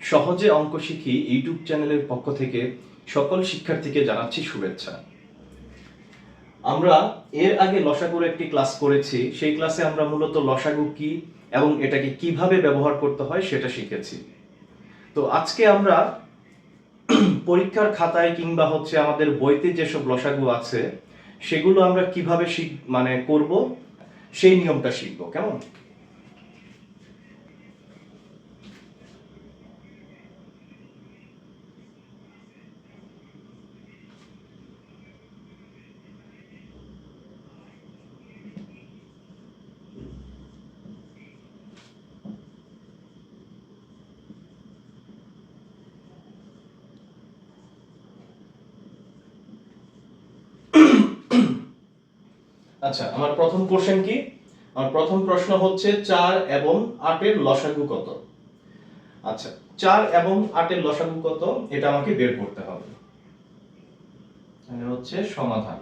সহজে অঙ্ক শিখি ইউটিউব চ্যানেলের পক্ষ থেকে সকল শিক্ষার্থীকে জানাচ্ছি শুভেচ্ছা। আমরা এর আগে লসাগুর একটি ক্লাস করেছি, সেই ক্লাসে আমরা মূলত লসাগু কি এবং এটাকে কীভাবে ব্যবহার করতে হয় সেটা শিখেছি। তো আজকে আমরা পরীক্ষার খাতায় কিংবা হচ্ছে আমাদের বইতে যেসব লসাগু আছে, সেগুলো আমরা কীভাবে শিখ মানে করব, সেই নিয়মটা শিখব, কেমন? আচ্ছা আমার প্রথম কোশ্চেন কি? আমার প্রথম প্রশ্ন হচ্ছে চার এবং আটের লসাগু কত? আচ্ছা চার এবং আটের লসাগু কত? এটা আমাকে বের করতে হবে। হচ্ছে সমাধান।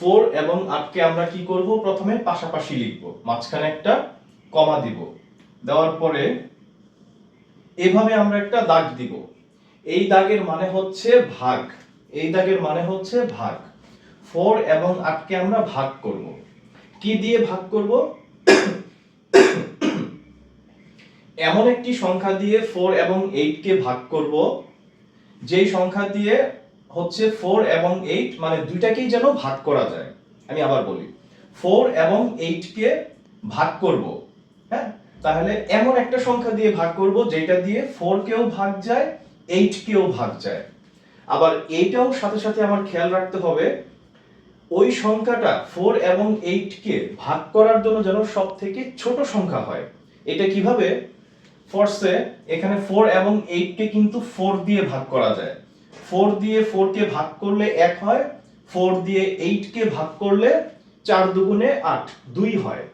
ফোর এবং আটকে আমরা কি করব? প্রথমে পাশাপাশি লিখব। মাঝখানে একটা কমা দিব। দেওয়ার পরে এভাবে আমরা একটা দাগ দিব। এই দাগের মানে হচ্ছে ভাগ। এই দাগের মানে হচ্ছে ভাগ। ফোর এবং আটকে আমরা ভাগ করব। কি দিয়ে ভাগ করব? এমন একটি সংখ্যা দিয়ে ফোর এবং এইট কে ভাগ করব। যেই সংখ্যা দিয়ে হচ্ছে ফোর এবং এইট মানে দুইটাকেই যেন ভাগ করা যায়। আমি আবার বলি ফোর এবং এইট কে ভাগ করব হ্যাঁ? তাহলে এমন একটা সংখ্যা দিয়ে ভাগ করব, যেটা দিয়ে ফোর কেও ভাগ যায় এইট কেও ভাগ যায়। আবার এইটাও সাথে সাথে আমার খেয়াল রাখতে হবে, ওই সংখ্যাটা ফোর এবং এইট কে ভাগ করার জন্য যেন সব থেকে ছোট সংখ্যা হয়। এটা কীভাবে? ফোর্সে এখানে ফোর এবং এইট কে কিন্তু ফোর দিয়ে ভাগ করা যায়। ফোর দিয়ে ফোর কে ভাগ করলে এক হয়, ফোর দিয়ে এইট কে ভাগ করলে চার দুগুণে আট, দুই হয়।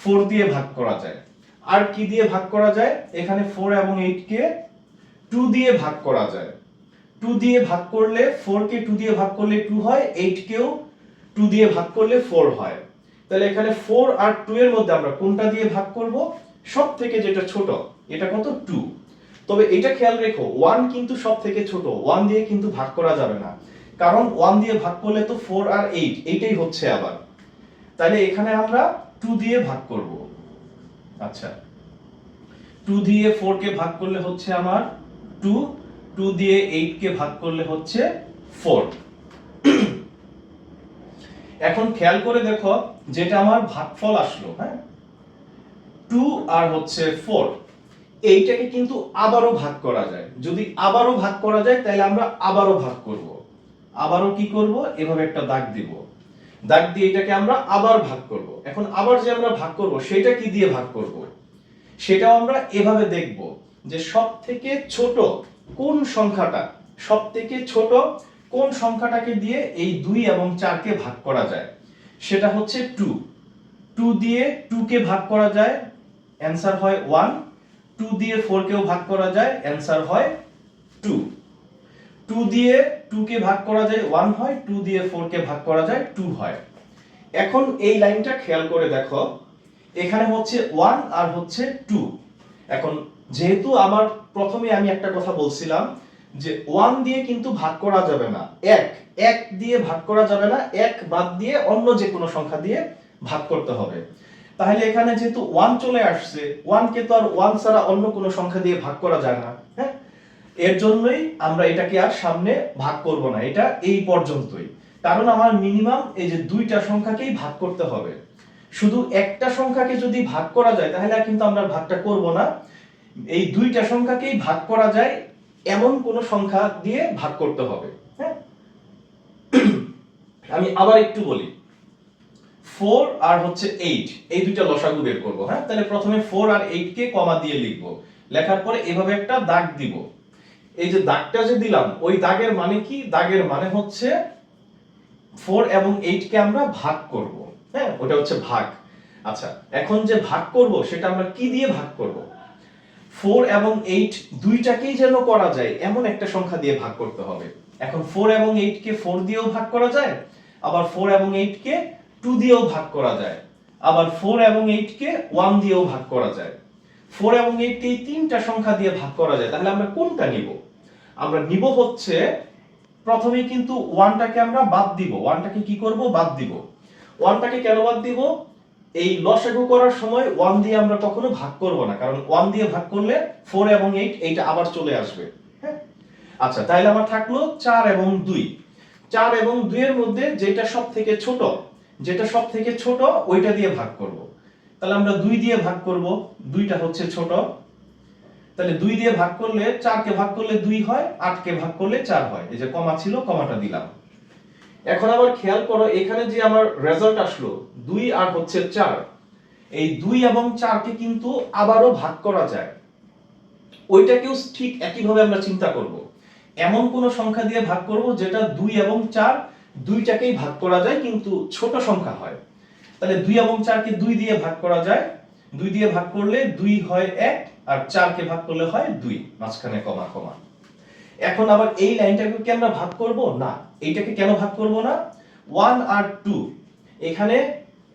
ফোর দিয়ে ভাগ করা যায়। আর কি দিয়ে ভাগ করা যায়? এখানে ফোর এবং এইট কে টু দিয়ে ভাগ করা যায়। টু দিয়ে ভাগ করলে ফোর কে টু দিয়ে ভাগ করলে টু হয়, এইট কেও টু দিয়ে ভাগ করলে ফোর হয়। তাহলে এখানে ফোর আর টু এর মধ্যে আমরা কোনটা দিয়ে ভাগ করব? সব থেকে যেটা ছোট, এটা কত? টু। তবে এটা খেয়াল রেখো ওয়ান কিন্তু সব থেকে ছোট ওয়ান দিয়ে কিন্তু ভাগ করা যাবে না। কারণ ওয়ান দিয়ে ভাগ করলে তো ফোর আর এইট এইটাই হচ্ছে আবার। তাহলে এখানে আমরা টু দিয়ে ভাগ করব। আচ্ছা। টু দিয়ে ফোর কে ভাগ করলে হচ্ছে আমার টু টু দিয়ে এইট কে ভাগ করলে হচ্ছে ফোর এখন খেয়াল করে দেখো, যেটা আমার ভাগফল আসলো হ্যাঁ? টু আর হচ্ছে ফোর এইটাকে কিন্তু আবারও ভাগ করা যায়। যদি আবারও ভাগ করা যায়, তাহলে আমরা আবারও ভাগ করব। আবারও কি করব? এভাবে একটা দাগ দিব। দাগ দিয়ে এটাকে আমরা আবার ভাগ করব। এখন আবার যে আমরা ভাগ করব, সেটা কি দিয়ে ভাগ করব? সেটাও আমরা এভাবে দেখব যে সব থেকে ছোট কোন সংখ্যাটা সব থেকে ছোট কোন সংখ্যাটাকে দিয়ে এই দুই এবং চারকে ভাগ করা যায়? সেটা হচ্ছে টু টু দিয়ে টু কে ভাগ করা যায়। অ্যান্সার হয় ওয়ান টু দিয়ে ফোর কেও ভাগ করা যায় অ্যান্সার হয় টু টু দিয়ে টু কে ভাগ করা যায় ওয়ান হয় টু দিয়ে ফোর কে ভাগ করা যায় টু হয়। এখন এই লাইনটা খেয়াল করে দেখো, এখানে হচ্ছে ওয়ান আর হচ্ছে টু এখন যেহেতু আমার প্রথমে আমি একটা কথা বলছিলাম যে ওয়ান দিয়ে কিন্তু ভাগ করা যাবে না, এক। এক দিয়ে ভাগ করা যাবে না, এক বাদ দিয়ে অন্য যে কোনো সংখ্যা দিয়ে ভাগ করতে হবে। তাহলে এখানে যেহেতু ওয়ান চলে আসছে ওয়ানকে তো আর ওয়ান ছাড়া অন্য কোনো সংখ্যা দিয়ে ভাগ করা যায় না হ্যাঁ? এর জন্যই আমরা এটাকে আর সামনে ভাগ করব না, এটা এই পর্যন্তই। কারণ আমার মিনিমাম এই যে দুইটা সংখ্যাকেই ভাগ করতে হবে। শুধু একটা সংখ্যাকে যদি ভাগ করা যায়, তাহলে কিন্তু আমরা ভাগটা করব না। এই দুইটা সংখ্যাকেই ভাগ করা যায়, এমন কোন সংখ্যা দিয়ে ভাগ করতে হবে হ্যাঁ? আমি আবার একটু বলি। ফোর আর হচ্ছে এইট। এই দুইটা লসাগু বের করব হ্যাঁ? তাহলে প্রথমে ফোর আর এইট কে কমা দিয়ে লিখব। লেখার পরে এভাবে একটা দাগ দিব। এই যে দাগটা যে দিলাম, ওই দাগের মানে কি? দাগের মানে হচ্ছে ফোর এবং এইট কে আমরা ভাগ করব হ্যাঁ? ওটা হচ্ছে ভাগ। আচ্ছা এখন যে ভাগ করব, সেটা আমরা কি দিয়ে ভাগ করব? ফোর এবং এইট দুইটাকেই যেন করা যায়, এমন একটা সংখ্যা দিয়ে ভাগ করতে হবে। এখন ফোর এবং এইট কে ফোর দিয়েও ভাগ করা যায়, আবার ফোর এবং এইট কে টু দিয়েও ভাগ করা যায়। আবার ফোর এবং এইট কে ওয়ান দিয়েও ভাগ করা যায়। ফোর এবং এইট এই তিনটা সংখ্যা দিয়ে ভাগ করা যায়। তাহলে আমরা কোনটা নিব? আমরা নিব হচ্ছে প্রথমে কিন্তু ওয়ানটাকে আমরা বাদ দিব। ওয়ানটাকে কি করব? বাদ দিব। ওয়ানটাকে কেন বাদ দিব? এই লসাগু করার সময় ওয়ান দিয়ে আমরা কখনো ভাগ করব না। কারণ ওয়ান দিয়ে ভাগ করলে ফোর এবং এইট এইটা আবার চলে আসবে। হ্যাঁ? আচ্ছা তাহলে আমার থাকল চার এবং দুই। চার এবং দুইয়ের মধ্যে যেটা সব থেকে ছোট যেটা সব থেকে ছোট, ওইটা দিয়ে ভাগ করব। তাহলে আমরা দুই দিয়ে ভাগ করব, দুইটা হচ্ছে ছোট। তাহলে দুই দিয়ে ভাগ করলে চারকে ভাগ করলে দুই হয়, আটকে ভাগ করলে চার হয়। এই যে কমা ছিল, কমাটা দিলাম। এখন আবার খেয়াল করো, এখানে যে আমার রেজাল্ট আসলো, দুই আর হচ্ছে চার। এই দুই এবং চারকে কিন্তু আবারও ভাগ করা যায়। ওইটাকেও ঠিক একইভাবে আমরা চিন্তা করব। এমন কোন সংখ্যা দিয়ে ভাগ করব যেটা দুই এবং চার দুইটাকেই ভাগ করা যায়, কিন্তু ছোট সংখ্যা হয়। তাহলে দুই এবং চারকে দুই দিয়ে ভাগ করা যায়। দুই দিয়ে ভাগ করলে দুই হয় এক, আর চারকে ভাগ করলে হয় দুই, মাঝখানে কমা কমা। এখন আবার এই লাইনটাকে কি আমরা ভাগ করব? না, এইটাকে কেন ভাগ করব না? ওয়ান আর টু, এখানে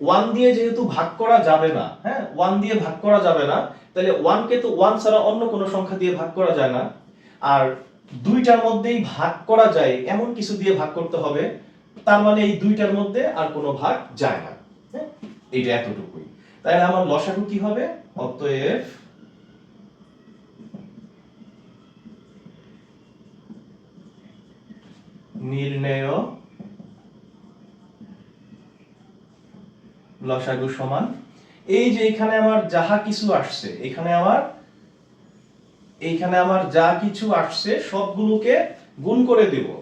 ওয়ান দিয়ে যেহেতু ভাগ করা যাবে না হ্যাঁ ওয়ান দিয়ে ভাগ করা যাবে না, তাহলে ওয়ানকে তো ওয়ান ছাড়া অন্য কোনো সংখ্যা দিয়ে ভাগ করা যায় না। আর দুইটার মধ্যেই ভাগ করা যায়, এমন কিছু দিয়ে ভাগ করতে হবে তার মানে এই দুইটার মধ্যে আর কোনো ভাগ যায় না। হ্যাঁ? এইটা এতটুকুই। তাহলে আমার লসাগু কি হবে? অতএব নির্ণেয় লসাগু সমান। এই যে এখানে আমার যাহা কিছু আসছে, এখানে আমার, এইখানে আমার যা কিছু আসছে, সবগুলোকে গুণ করে দেব।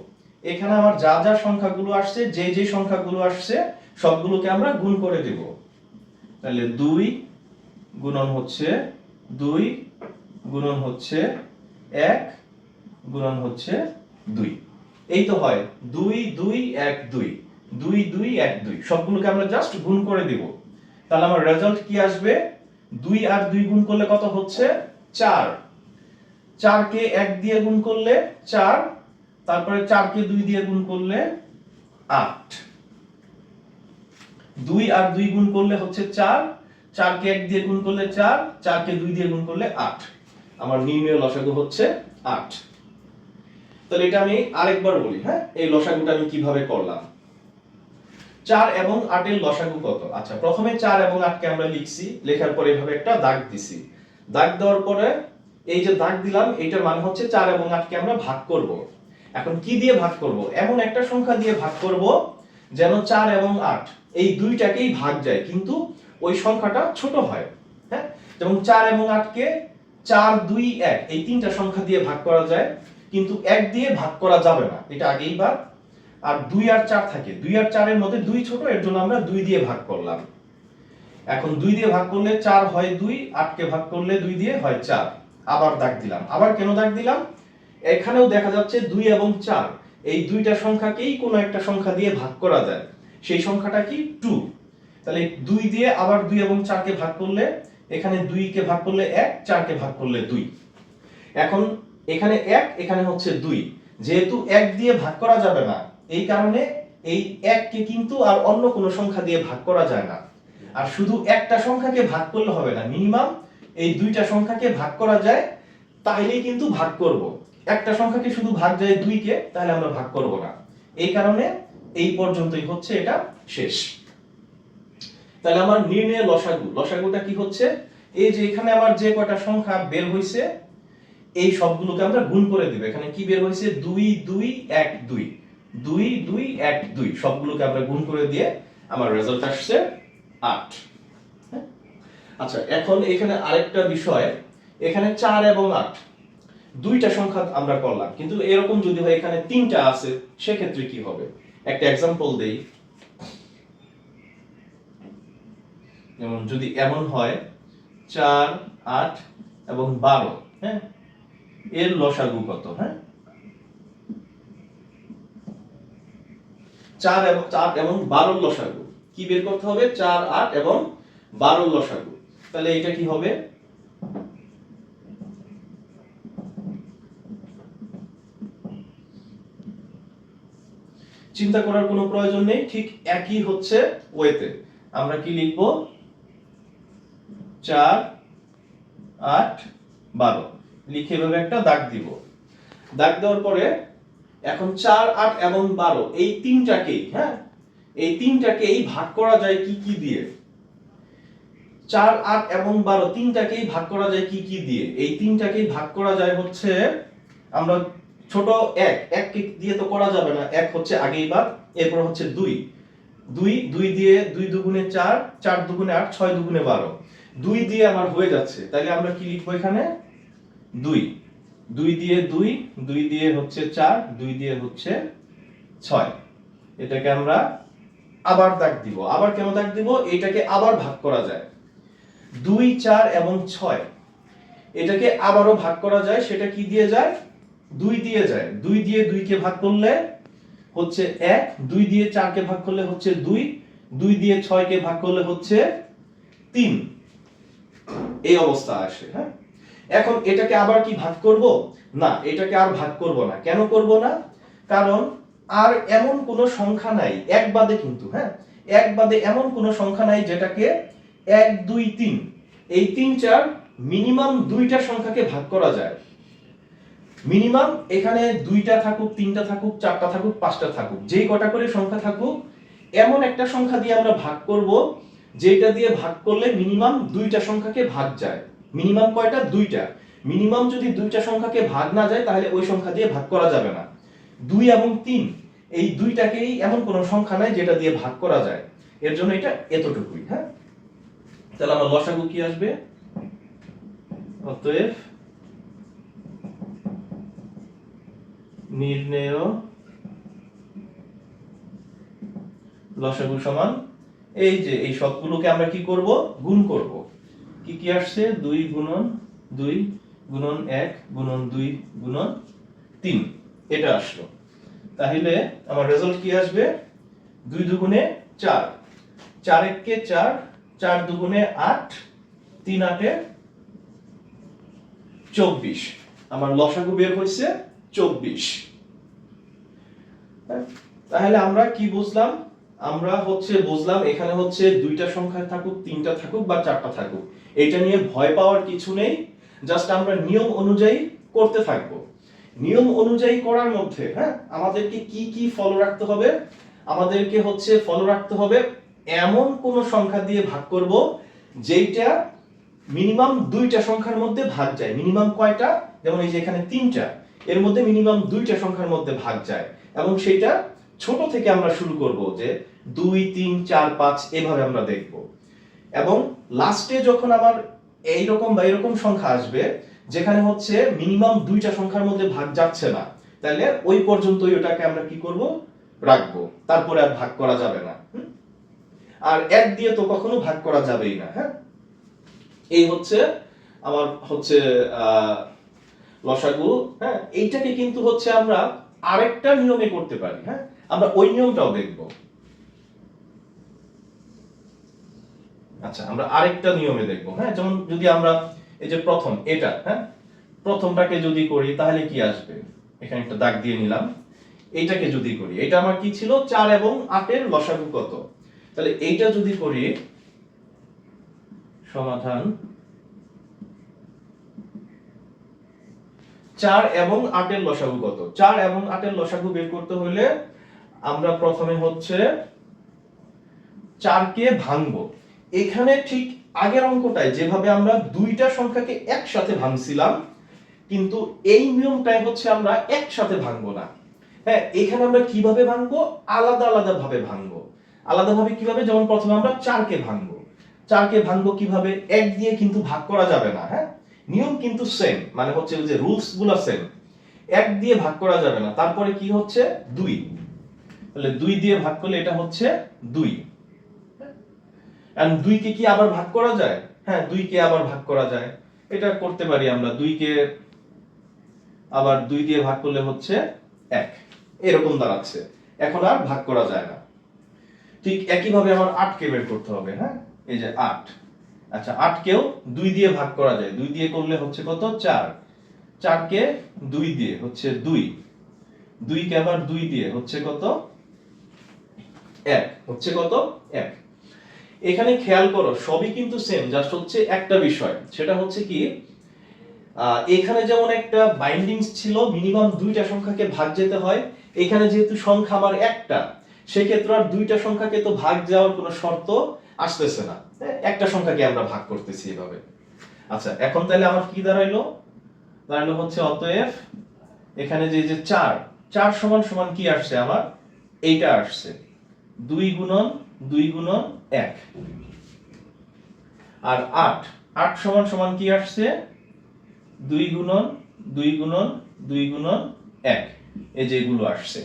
এখানে আমার যা যা সংখ্যাগুলো আসছে, যে যে সংখ্যাগুলো আসছে, সবগুলোকে আমরা গুণ করে দেব। তাহলে দুই গুণন হচ্ছে দুই গুণন হচ্ছে এক গুণন হচ্ছে দুই। এই তো হয় দুই দুই, এক, দুই। দুই দুই, এক, দুই। সবগুলোকে আমরা জাস্ট গুণ করে দিব। তাহলে আমার রেজাল্ট কি আসবে? দুই আর দুই গুণ করলে কত হচ্ছে? চার। চারকে এক দিয়ে গুণ করলে চার তারপরে চারকে দুই দিয়ে গুণ করলে আট। দুই আর দুই গুণ করলে হচ্ছে চার, চারকে এক দিয়ে গুণ করলে চার, চারকে দুই দিয়ে গুণ করলে আট। আমার নির্ণয় লসাগু হচ্ছে আট। তাহলে এটা আমি আরেকবার বলি হ্যাঁ? এই লসাগুটা আমি কীভাবে করলাম? চার এবং আটের লসাগু কত? আচ্ছা প্রথমে চার এবং আটকে আমরা লিখছি, লেখার পরে এভাবে একটা দাগ দিছি। দাগ দেওয়ার পরে এই যে দাগ দিলাম, এইটার মানে হচ্ছে চার এবং আটকে আমরা ভাগ করব। এখন কি দিয়ে ভাগ করব? এমন একটা সংখ্যা দিয়ে ভাগ করব যেন চার এবং আট, এই দুইটাকেই ভাগ যায়। কিন্তু ওই সংখ্যাটা ছোট হয় হ্যাঁ? যেমন চার এবং আটকে চার, দুই, এক, এই তিনটা সংখ্যা দিয়ে ভাগ করা যায়, কিন্তু এক দিয়ে ভাগ করা যাবে না। এটা আগেই বার। আর দুই আর চার থাকে। দুই আর চারের মধ্যে দুই ছোট, এর জন্য আমরা দুই দিয়ে ভাগ করলাম। এখন দুই দিয়ে ভাগ করলে চার হয় দুই, আটকে ভাগ করলে দুই দিয়ে হয় চার। আবার দাগ দিলাম। আবার কেন দাগ দিলাম? এখানেও দেখা যাচ্ছে দুই এবং চার। এই দুইটা সংখ্যাকেই কোনো একটা সংখ্যা দিয়ে ভাগ করা যায়। সেই সংখ্যাটা কি? টু। তাহলে দুই দিয়ে আবার দুই এবং চারকে ভাগ করলে, এখানে দুইকে ভাগ করলে এক, চারকে ভাগ করলে দুই। এখন এখানে এক, এখানে হচ্ছে দুই। যেহেতু এক দিয়ে ভাগ করা যাবে না, এই কারণে এই এককে কিন্তু আর অন্য কোনো সংখ্যা দিয়ে ভাগ করা যায় না। আর শুধু একটা সংখ্যাকে ভাগ করলে হবে না, মিনিমাম এই দুইটা সংখ্যাকে ভাগ করা যায় তাহলেই কিন্তু ভাগ করব। একটা সংখ্যাকে শুধু ভাগ যায় দুই কে? তাহলে আমরা ভাগ করব না। এই কারণে এই পর্যন্তই হচ্ছে এটা শেষ। তাহলে আমার নির্ণয় লসাগু। লসাগুটা কি হচ্ছে? এই যে এখানে আমার যে কয়টা সংখ্যা বের হইছে, এই সবগুলোকে আমরা গুণ করে দিব। এখানে কি বের হয়েছে দুই দুই, এক, দুই। দুই দুই, এক, দুই। সবগুলোকে আমরা গুণ করে দিয়ে আমার রেজাল্ট আসছে আট। হ্যাঁ? আচ্ছা এখন এখানে আরেকটা বিষয়। এখানে চার এবং আট। দুইটা সংখ্যা আমরা করলাম। কিন্তু এরকম যদি হয়, এখানে তিনটা আছে, সেক্ষেত্রে কি হবে? একটা এক্সাম্পল দেই। যেমন যদি এমন হয়, চার, আট এবং বারো হ্যাঁ? এর লসাগু কত হ্যাঁ? চার এবং চার এবং বারোর লসাগু। কি বের করতে হবে? চার, আট এবং বারোর লসাগু। তাহলে এটা কি হবে? চিন্তা করার কোনো প্রয়োজন নেই, ঠিক একই হচ্ছে ওয়েতে। আমরা কি লিখব? চার, আট, বারো। লিখে এভাবে একটা দাগ দিব। দাগ দেওয়ার পরে এখন চার, আট এবং বারো, এই তিনটাকেই হ্যাঁ? এই তিনটাকেই ভাগ করা যায় কি কি দিয়ে? চার, আট এবং বারো তিনটাকেই ভাগ করা যায় কি কি দিয়ে? এই তিনটাকেই ভাগ করা যায় হচ্ছে, আমরা ছোট এক এক দিয়ে তো করা যাবে না। এক হচ্ছে আগেই বার এরপর হচ্ছে দুই। দুই দুই দিয়ে দুই দুগুণে চার চার দুগুণে আট, ছয় দুগুণে বারো। দুই দিয়ে আমার হয়ে যাচ্ছে। তাহলে আমরা কি লিখব এখানে? দুই। দুই দিয়ে দুই দুই দিয়ে হচ্ছে চার, দুই দিয়ে হচ্ছে ছয়। এটাকে আমরা আবার দাগ দিব। আবার কেন দাগ দিব? এটাকে আবার ভাগ করা যায়। দুই, চার এবং ছয়। এটাকে আবারও ভাগ করা যায়। সেটা কি দিয়ে যায়? দুই দিয়ে যায়। দুই দিয়ে দুইকে ভাগ করলে হচ্ছে এক, দুই দিয়ে চারকে ভাগ করলে হচ্ছে দুই দুই দিয়ে ছয়কে ভাগ করলে হচ্ছে তিন। এই অবস্থা আসে হ্যাঁ? এখন এটাকে আবার কি ভাগ করব? না, এটাকে আর ভাগ করব না। কেন করব না? কারণ আর এমন কোনো সংখ্যা নাই, এক বাদে কিন্তু হ্যাঁ? এক বাদে এমন কোনো সংখ্যা নাই যেটাকে এক, দুই, তিন। এই তিন, চার মিনিমাম দুইটা সংখ্যাকে ভাগ করা যায়। মিনিমাম এখানে দুইটা থাকুক, তিনটা থাকুক, চারটা থাকুক, পাঁচটা থাকুক, যেই কটা করে সংখ্যা থাকুক, এমন একটা সংখ্যা দিয়ে আমরা ভাগ করব যেটা দিয়ে ভাগ করলে মিনিমাম দুইটা সংখ্যাকে ভাগ যায়। মিনিমাম কয়টা? দুইটা। মিনিমাম যদি দুইটা সংখ্যাকে ভাগ না যায়, তাহলে ওই সংখ্যা দিয়ে ভাগ করা যাবে না। দুই এবং তিন, এই দুইটাকেই এমন কোনো সংখ্যা নাই যেটা দিয়ে ভাগ করা যায়। এর জন্য এটা এতটুকুই হ্যাঁ? তাহলে আমার লসাগু কি আসবে? অতএব নির্ণেয় লসাগু সমান এই যে এই সবগুলোকে আমরা কি করব? গুণ করব। কি কি আসছে? দুই গুণন দুই গুণন এক গুণন দুই গুণন তিন। এটা আসলো। তাহলে আমার রেজাল্ট কি আসবে? দুই দুগুণে চার। চার এককে চার চার দুগুণে আট, তিন আটে চব্বিশ। আমার লসাগু বের হয়েছে চব্বিশ। তাহলে আমরা কি বুঝলাম? আমরা হচ্ছে বুঝলাম এখানে হচ্ছে দুইটা সংখ্যা থাকুক, তিনটা থাকুক বা চারটা থাকুক। এটা নিয়ে ভয় পাওয়ার কিছু নেই, জাস্ট আমরা নিয়ম অনুযায়ী করতে থাকব। নিয়ম অনুযায়ী করার মধ্যে হ্যাঁ আমাদেরকে কি কি ফলো রাখতে হবে? আমাদেরকে হচ্ছে ফলো রাখতে হবে এমন কোন সংখ্যা দিয়ে ভাগ করব যেইটা মিনিমাম দুইটা সংখ্যার মধ্যে ভাগ যায়। মিনিমাম কয়টা? যেমন এই যে এখানে তিনটা। এর মধ্যে মিনিমাম দুইটা সংখ্যার মধ্যে ভাগ যায়। এবং সেটা ছোট থেকে আমরা শুরু করব যে দুই তিন চার পাঁচ এভাবে আমরা দেখব। এবং লাস্টে যখন আমার এইরকম বা এরকম সংখ্যা আসবে যেখানে হচ্ছে মিনিমাম দুইটা সংখ্যার মধ্যে ভাগ যাচ্ছে না তাহলে ওই পর্যন্তই ওটাকে আমরা কি করব? রাখব। তারপরে আর ভাগ করা যাবে না? আর এক দিয়ে তো কখনো ভাগ করা যাবেই না হ্যাঁ? এই হচ্ছে আমার হচ্ছে আহ, লসাগু হ্যাঁ এইটাকে কিন্তু হচ্ছে আমরা আরেকটা নিয়মে করতে পারি হ্যাঁ? আমরা ওই নিয়মটাও দেখব। আচ্ছা আমরা আরেকটা নিয়মে দেখব হ্যাঁ? যেমন যদি আমরা এই যে প্রথম, এটা হ্যাঁ? প্রথমটাকে যদি করি, তাহলে কি আসবে? এখানে একটা দাগ দিয়ে নিলাম। এইটাকে যদি করি এটা আমার কি ছিল? চার এবং আটের লসাগু কত? তাহলে এইটা যদি করি, সমাধান চার এবং আটের লসাগু কত? চার এবং আটের লসাগু বের করতে হলে আমরা প্রথমে হচ্ছে চারকে ভাঙবো। এখানে ঠিক আগের অঙ্কটায় যেভাবে আমরা দুইটা সংখ্যাকে একসাথে ভাঙছিলাম, কিন্তু এই নিয়মটাই হচ্ছে আমরা একসাথে ভাঙবো না। হ্যাঁ এখানে আমরা কীভাবে ভাঙবো? আলাদা আলাদা ভাবে ভাঙবো। আলাদা ভাবে কীভাবে? যেমন প্রথমে আমরা চারকে ভাঙবো। চারকে ভাঙবো কীভাবে? এক দিয়ে কিন্তু ভাগ করা যাবে না হ্যাঁ? নিয়ম কিন্তু সেম মানে হচ্ছে যে রুলসগুলো সেম এক দিয়ে ভাগ করা যাবে না, তারপরে কি হচ্ছে? দুই। তাহলে দুই দিয়ে ভাগ করলে এটা হচ্ছে দুই। And দুইকে কি আবার ভাগ করা যায়? হ্যাঁ দুইকে আবার ভাগ করা যায়। এটা করতে পারি আমরা, দুইকে আবার দুই দিয়ে ভাগ করলে হচ্ছে এক। এরকম দাঁড়াচ্ছে। এখন আর ভাগ করা যায় না। ঠিক একইভাবে আমার আটকে বের করতে হবে হ্যাঁ? এই যে আট। আচ্ছা আটকেও দুই দিয়ে ভাগ করা যায়। দুই দিয়ে করলে হচ্ছে কত? চার। চারকে দুই দিয়ে, হচ্ছে দুই। দুইকে আবার দুই দিয়ে, হচ্ছে কত? এক। হচ্ছে কত? এক। এখানে খেয়াল করো, সবই কিন্তু সেম জাস্ট হচ্ছে একটা বিষয়। সেটা হচ্ছে কি এখানে যেমন একটা বাইন্ডিংস ছিল মিনিমাম দুইটা সংখ্যাকে ভাগ যেতে হয়। এখানে যেহেতু সংখ্যা আমার একটা, সেক্ষেত্রে আর দুইটা সংখ্যাকে তো ভাগ যাওয়ার কোনো শর্ত আসতেছে না। একটা সংখ্যাকে আমরা ভাগ করতেছি এভাবে। আচ্ছা এখন তাহলে আমার কি দাঁড়াইলো? দাঁড়াইলো হচ্ছে অতএব এখানে যে যে চার চার সমান সমান কি আসছে আমার? এইটা আসছে। দুই গুণন দুই গুণন এক। আর আট আট সমান সমান কি আসছে? দুই গুণন দুই গুণন দুই গুণন এক। এই যেগুলো আসছে।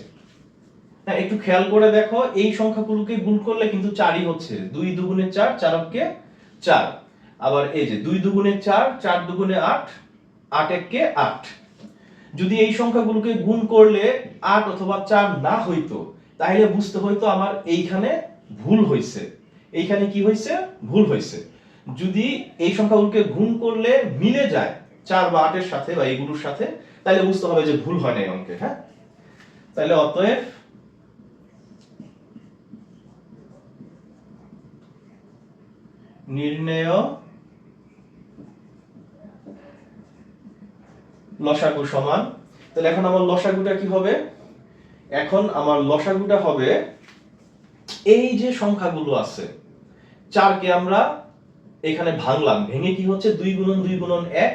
হ্যাঁ একটু খেয়াল করে দেখো, এই সংখ্যাগুলোকে গুণ করলে কিন্তু চারই হচ্ছে। দুই দুগুণে চার চারককে চার। আবার এই যে দুই দুগুণে চার চার দুগুণে আট আট এককে আট। যদি এই সংখ্যাগুলোকে গুণ করলে আট অথবা চার না হইতো, তাহলে বুঝতে হইতো আমার এইখানে ভুল হয়েছে এইখানে কি হয়েছে ভুল হয়েছে যদি এই সংখ্যাগুলোকে গুণ করলে মিলে যায় চার বা আটের সাথে বা এইগুলোর সাথে, তাহলে বুঝতে হবে যে ভুল হয় না এই অঙ্কে হ্যাঁ? তাহলে অতএব নির্ণেয় লসাগু সমান। তাহলে এখন আমার লসাগুটা কি হবে? এখন আমার লসাগুটা হবে এই যে সংখ্যাগুলো আছে, চারকে আমরা এখানে ভাঙলাম। ভেঙে কি হচ্ছে? দুই গুণন দুই গুণন এক।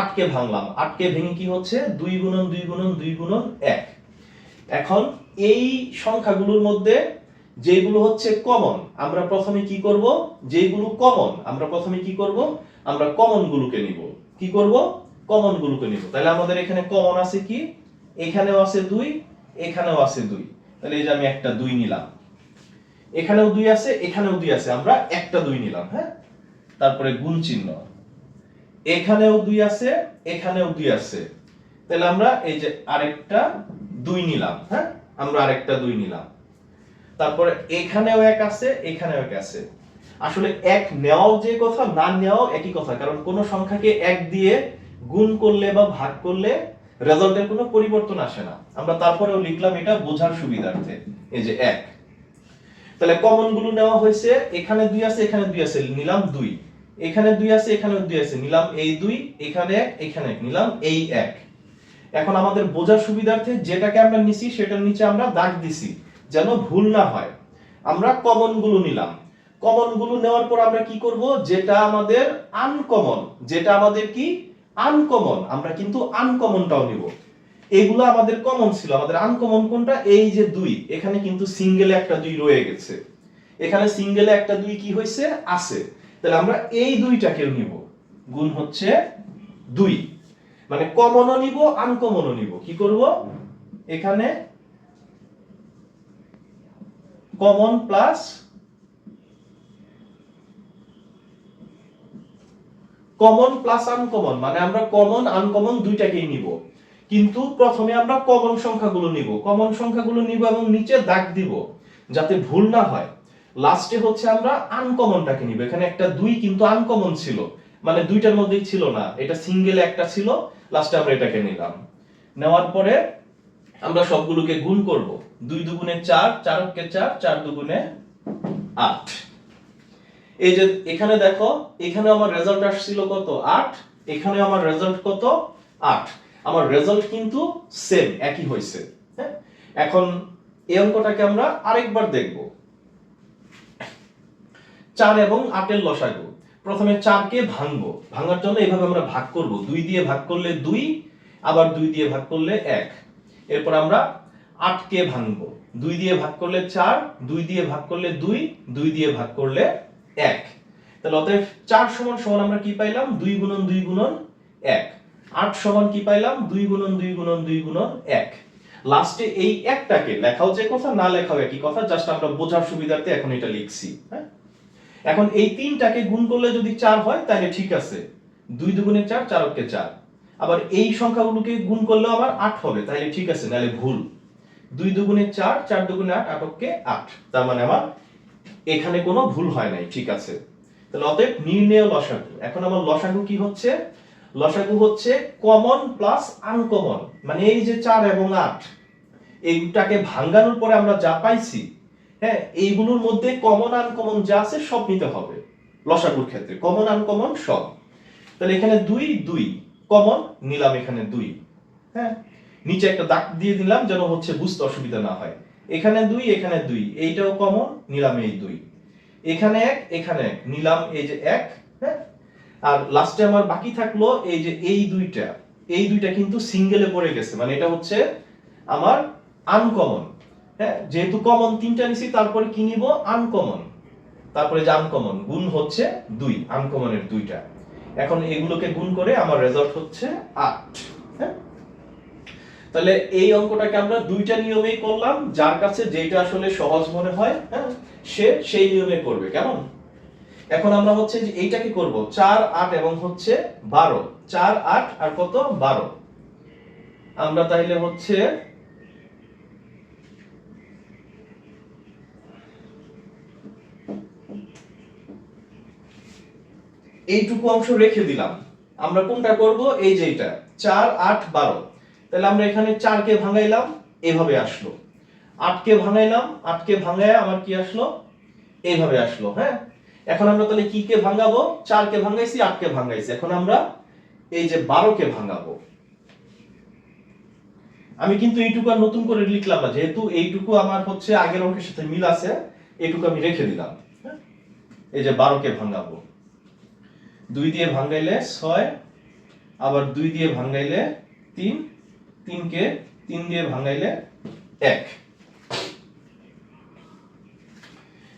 আটকে ভাঙলাম। আটকে ভেঙে কি হচ্ছে? দুই গুণন দুই গুণন দুই গুণন এক। এখন এই সংখ্যাগুলোর মধ্যে যেগুলো হচ্ছে কমন আমরা প্রথমে কি করব? যেগুলো কমন আমরা প্রথমে কি করব? আমরা কমন গুলোকে নিব। কি করব? কমন গুলোকে নিব। তাহলে আমাদের এখানে কমন আছে কি? এখানেও আছে দুই, এখানেও আছে দুই। তাহলে এই যে আমি একটা দুই নিলাম। এখানেও দুই আছে, এখানেও দুই আছে। আমরা একটা দুই নিলাম হ্যাঁ? তারপরে গুণ চিহ্ন। এখানেও দুই আছে, এখানেও দুই আছে। তাহলে আমরা এই যে আরেকটা দুই নিলাম হ্যাঁ? আমরা আরেকটা দুই নিলাম। তারপরে এখানেও এক আছে, এখানেও এক আছে। আসলে এক নেওয়াও যে কথা, না নেওয়াও একই কথা। কারণ কোন সংখ্যাকে এক দিয়ে গুণ করলে বা ভাগ করলে রেজাল্টের কোনো পরিবর্তন আসে না। আমরা তারপরেও লিখলাম এটা বোঝার সুবিধার্থে, এই যে এক। তাহলে কমনগুলো নেওয়া হয়েছে, এখানে দুই আছে, এখানে দুই আছে, নিলাম দুই। এখানে দুই আছে এখানে দুই আছে, নিলাম এই দুই, এখানে এক এখানে এক, নিলাম এই এক। এখন আমাদের বোঝার সুবিধার্থে যেটাকে আমরা নিছি, সেটার নিচে আমরা দাগ দিছি। যেন ভুল না হয়। আমরা কমনগুলো নিলাম। কমনগুলো নেওয়ার পর আমরা কি করব? যেটা আমাদের আনকমন যেটা আমাদের কি? আনকমন আমরা কিন্তু আনকমনটাও নিব। এগুলো আমাদের কমন ছিল। আমাদের আনকমন কোনটা? এই যে দুই। এখানে কিন্তু সিঙ্গেলে একটা দুই রয়ে গেছে। এখানে সিঙ্গেলে একটা দুই কি হয়েছে? আছে। তাহলে আমরা এই দুইটাকেও নিব। গুণ হচ্ছে দুই। মানে কমনও নিব আনকমনও নিব। কি করব? এখানে common plus common plus uncommon মানে আমরা কমন, আনকমন দুইটাকেই নিব। কিন্তু প্রথমে আমরা কমন সংখ্যাগুলো নিব। কমন সংখ্যাগুলো নিব এবং নিচে দাগ দিব, যাতে ভুল না হয়। লাস্টে হচ্ছে আমরা আনকমনটাকে নিব। এখানে একটা দুই কিন্তু আনকমন ছিল মানে দুইটার মধ্যেই ছিল না। এটা সিঙ্গেল একটা ছিল, লাস্টে আমরা এটাকে নিলাম। নেওয়ার পরে আমরা সবগুলোকে গুণ করব। দুই দুগুণে চার চারকে চার চার দুগুণে আট। এই যে এখানে দেখো, এখানে আমার রেজাল্ট আসছিল কত? আট। এখানে আমার রেজাল্ট কত? আট। আমার রেজাল্ট কিন্তু সেম একই হয়েছে। হ্যাঁ? এখন এই অঙ্কটাকে আমরা আরেকবার দেখব। চার এবং আটের লসাগু। প্রথমে চারকে ভাঙবো। ভাঙার জন্য এভাবে আমরা ভাগ করব। দুই দিয়ে ভাগ করলে দুই, আবার দুই দিয়ে ভাগ করলে এক। এরপর আমরা আটকে ভাঙবো। দুই দিয়ে ভাগ করলে চার, দুই দিয়ে ভাগ করলে দুই দুই দিয়ে ভাগ করলে এক। তাহলে অতএব চার সমান সমান আমরা কি পাইলাম? দুই গুণন দুই গুণন এক। আট সমান কি পাইলাম? দুই গুণন দুই গুণন দুই গুণন এক। লাস্টে এই একটাকে লেখাও যে কথা, না লেখাও একই কথা, জাস্ট আমরা বোঝার সুবিধার্থে এখন এটা লিখছি হ্যাঁ? এখন এই তিনটাকে গুণ করলে যদি চার হয়, তাহলে ঠিক আছে। দুই দুগুণে চার চারকে চার। আবার এই সংখ্যাগুলোকে গুণ করলেও আবার আট হবে তাহলে ঠিক আছে, নাহলে ভুল। দুই দুগুণে চার চার দুগুণে আট, আটককে আট। তার মানে আমার এখানে কোনো ভুল হয় নাই, ঠিক আছে। তাহলে অতএব নির্ণেয় লসাগু। এখন আমার লসাগু কি হচ্ছে? লসাগু হচ্ছে কমন প্লাস আনকমন মানে এই যে চার এবং আট, এইটাকে ভাঙ্গানোর পরে আমরা যা পাইছি হ্যাঁ এইগুলোর মধ্যে কমন আনকমন যা আছে সব নিতে হবে, লসাগুর ক্ষেত্রে। কমন আনকমন সব। তাহলে এখানে দুই দুই। কমন, নিলাম এখানে দুই। হ্যাঁ? নিচে একটা দাগ দিয়ে দিলাম যেন হচ্ছে বুঝতে অসুবিধা না হয়। এখানে দুই এখানে দুই। এইটাও কমন, নিলাম এই দুই। এখানে এক এখানে এক। নিলাম এই যে এক হ্যাঁ? আর লাস্টে আমার বাকি থাকল এই যে এই দুইটা। এই দুইটা কিন্তু সিঙ্গেলে পড়ে গেছে। মানে এটা হচ্ছে আমার আনকমন হ্যাঁ? যেহেতু কমন তিনটা নিছি, তারপরে কি নিব? আনকমন তারপরে যে আনকমন গুণ হচ্ছে দুই আনকমনের দুইটা। এখন এগুলোকে গুণ করে আমার রেজাল্ট হচ্ছে আট হ্যাঁ? তাহলে এই অঙ্কটাকে আমরা দুইটা নিয়মেই করলাম, যার কাছে যেটা আসলে সহজ মনে হয় হ্যাঁ সে সেই নিয়মে করবে, কেমন? এখন আমরা হচ্ছে যে এইটাকে করব, চার, আট এবং হচ্ছে বারো, চার, আট আর কত? বারো। আমরা তাইলে হচ্ছে এইটুকু অংশ রেখে দিলাম। আমরা কোনটা করব? এই যে এটা চার, আট, বারো। তাহলে আমরা এখানে চারকে ভাঙাইলাম, এভাবে আসলো। আটকে ভাঙাইলাম, আটকে ভাঙায় আমার কি আসলো? এইভাবে আসলো হ্যাঁ? এখন আমরা তাহলে কি কে ভাঙাবো? চারকে ভাঙাইছি, আটকে ভাঙাইছি। এখন আমরা এই যে বারোকে ভাঙাবো। আমি কিন্তু এইটুকু আর নতুন করে লিখলাম না, যেহেতু এইটুকু আমার হচ্ছে আগের অঙ্কের সাথে মিল আছে, এইটুকু আমি রেখে দিলাম হ্যাঁ? এই যে বারোকে ভাঙাবো। দুই দিয়ে ভাঙ্গাইলে ছয়, আবার দুই দিয়ে ভাঙ্গাইলে তিন, তিনকে তিন দিয়ে ভাঙ্গাইলে এক।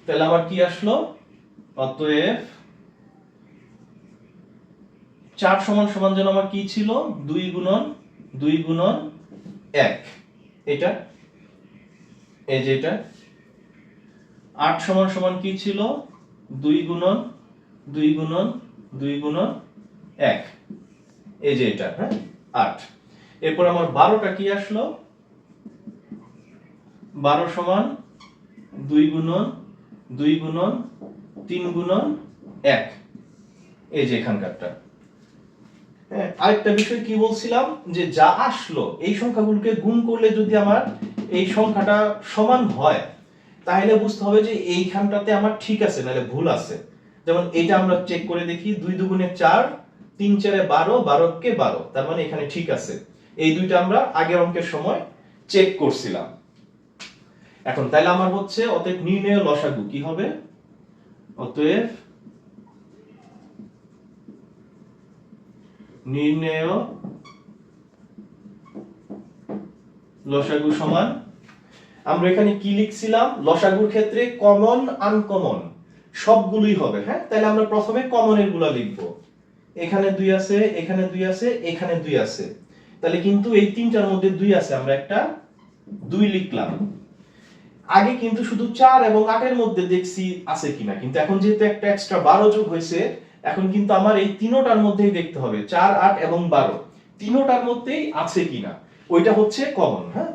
তাহলে আবার কি আসলো? অতএব চার সমান সমান যেন আমার কি ছিল? দুই গুণন দুই গুণন এক। এটা, এই যে এটা, আট সমান সমান কি ছিল? দুই গুণন দুই গুণন দুই গুণন এক। এই যে এটা হ্যাঁ? আট। এরপর আমার বারোটা কি আসলো? বারো সমান দুই গুণন দুই গুণন তিন গুণন এক। এই যে এখানকারটা। হ্যাঁ, আরেকটা বিষয় কি বলছিলাম? যে যা আসলো এই সংখ্যাগুলোকে গুণ করলে যদি আমার এই সংখ্যাটা সমান হয় তাহলে বুঝতে হবে যে এইখানটাতে আমার ঠিক আছে নাহলে ভুল আছে। যেমন এটা আমরা চেক করে দেখি, দুই দুগুণে চার, তিন চারে বারো, বারোকে বারো। তার মানে এখানে ঠিক আছে। এই দুইটা আমরা আগের অঙ্কের সময় চেক করছিলাম। এখন তাহলে আমার হচ্ছে অতএব নির্ণয় লসাগু কি হবে? অতএব নির্ণয় লসাগু সমান, আমরা এখানে কি লিখছিলাম? লসাগুর ক্ষেত্রে কমন আনকমন সবগুলোই হবে হ্যাঁ? তাহলে আমরা প্রথমে কমনেরগুলা লিখব। এখানে দুই আছে, এখানে দুই আছে, এখানে দুই আছে। তাহলে কিন্তু এই তিনটার মধ্যে দুই আছে, আমরা একটা দুই লিখলাম। আগে কিন্তু শুধু চার এবং আটের মধ্যে দেখছি আছে কিনা, কিন্তু এখন যেহেতু একটা এক্সট্রা বারো যোগ হয়েছে, এখন কিন্তু আমার এই তিনোটার মধ্যেই দেখতে হবে, চার, আট এবং বারো। তিনোটার মধ্যেই আছে কিনা, ওইটা হচ্ছে কমন হ্যাঁ?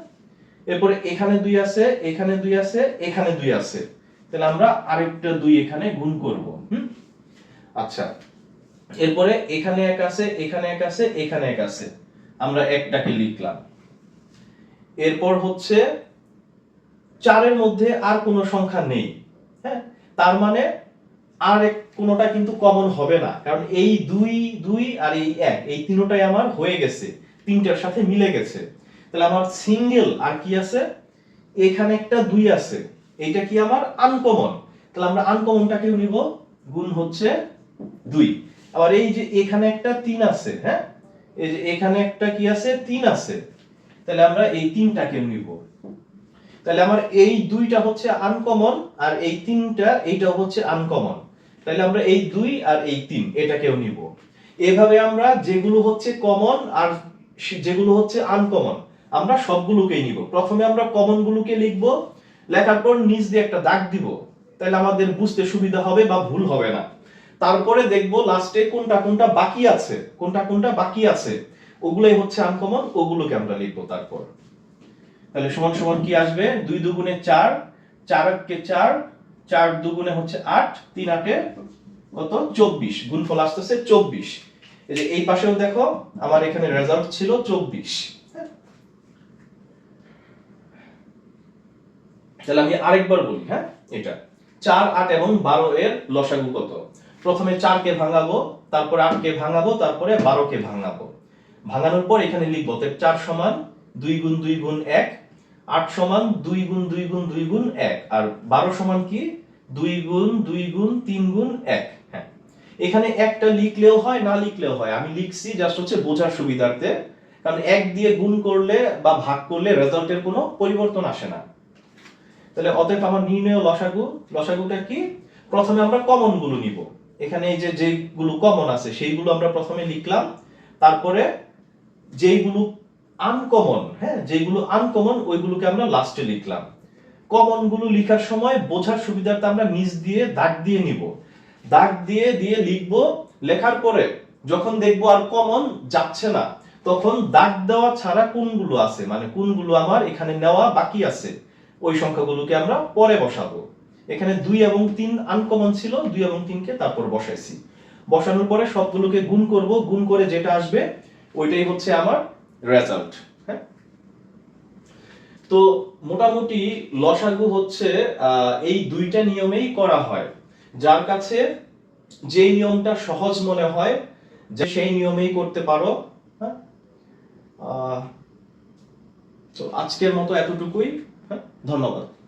এরপরে এখানে দুই আছে, এখানে দুই আছে, এখানে দুই আছে। তাহলে আমরা আরেকটা দুই এখানে গুণ করব আচ্ছা এরপরে এখানে এক আছে, এখানে এক আছে, এখানে এক আছে। আমরা একটাকে লিখলাম। এরপর হচ্ছে চারের মধ্যে আর কোনো সংখ্যা নেই হ্যাঁ? তার মানে আর এক কোনোটা কিন্তু কমন হবে না, কারণ এই দুই দুই আর এই এক, এই তিনটাই আমার হয়ে গেছে, তিনটার সাথে মিলে গেছে। তাহলে আমার সিঙ্গেল আর কি আছে? এখানে একটা দুই আছে। এইটা কি আমার আনকমন তাহলে আমরা আনকমনটাকেও নিব, গুণ হচ্ছে দুই। আবার এই যে এখানে একটা তিন আছে হ্যাঁ? এই যে এখানে একটা কি আছে? তিন আছে। তাহলে আমরা এই তিনটাকে নিব। তাহলে আমার এই দুইটা হচ্ছে আনকমন আর এই তিনটা এইটা হচ্ছে আনকমন তাহলে আমরা এই দুই আর এই তিন, এটাকেও নিব। এভাবে আমরা যেগুলো হচ্ছে কমন আর যেগুলো হচ্ছে আনকমন আমরা সবগুলোকেই নিব। প্রথমে আমরা কমন গুলোকে লিখব লেখার পর নিচ দিয়ে একটা দাগ দিব, তাহলে আমাদের বুঝতে সুবিধা হবে বা ভুল হবে না। তারপরে দেখব লাস্টে কোনটা কোনটা বাকি আছে, কোনটা কোনটা বাকি আছে, ওগুলাই হচ্ছে আনকমন ওগুলোকে আমরা লিখব তারপর। তাহলে সমান সমান কি আসবে? দুই দুগুণে চার চার কে চার চার দুগুণে হচ্ছে আট, তিন আটে কত? চব্বিশ, গুণফল আসতেছে চব্বিশ। এই যে এই পাশেও দেখো, আমার এখানে রেজাল্ট ছিল চব্বিশ। তাহলে আমি আরেকবার বলি হ্যাঁ? এটা। চার, আট এবং বারো এর লসাগু কত? প্রথমে চারকে ভাঙাবো, তারপরে আটকে ভাঙাবো, তারপরে বারোকে ভাঙাবো। ভাঙানোর পর এখানে লিখব তো চার সমান দুই গুণ দুই গুণ এক, আট সমান দুই গুণ দুই গুণ দুই গুণ এক, আর বারো সমান কি? দুই গুণ দুই গুণ তিন গুণ এক হ্যাঁ। এখানে একটা লিখলেও হয়, না লিখলেও হয়। আমি লিখছি জাস্ট হচ্ছে বোঝার সুবিধার্থে। কারণ এক দিয়ে গুণ করলে বা ভাগ করলে রেজাল্টের কোনো পরিবর্তন আসে না। তাহলে অতএব আমার নির্ণয় লসাগু, লসাগুটা কি? প্রথমে আমরা কমনগুলো নিব। এখানে এই যে যেগুলো কমন আছে, সেইগুলো আমরা প্রথমে লিখলাম। তারপরে যেইগুলো আনকমন হ্যাঁ যেগুলো আনকমন ওইগুলোকে আমরা লাস্টে লিখলাম। কমনগুলো লেখার সময় বোঝার সুবিধার্থে আমরা নিচ দিয়ে দাগ দিয়ে নিব। দাগ দিয়ে দিয়ে লিখব। লেখার পরে যখন দেখব আর কমন যাচ্ছে না, তখন দাগ দেওয়া ছাড়া কোনগুলো আছে? মানে কোনগুলো আমার এখানে নেওয়া বাকি আছে? ওই সংখ্যাগুলোকে আমরা পরে বসাবো। এখানে দুই এবং তিন আনকমন ছিল, দুই এবং তিনকে তারপর বসাইছি। বসানোর পরে সবগুলোকে গুণ করব, গুণ করে যেটা আসবে, ওইটাই হচ্ছে আমার রেজাল্ট হ্যাঁ? তো মোটামুটি লসাগু হচ্ছে এই দুইটা নিয়মেই করা হয়। যার কাছে যে নিয়মটা সহজ মনে হয়, যে সেই নিয়মেই করতে পারো হ্যাঁ? তো আজকের মতো এতটুকুই। ধন্যবাদ।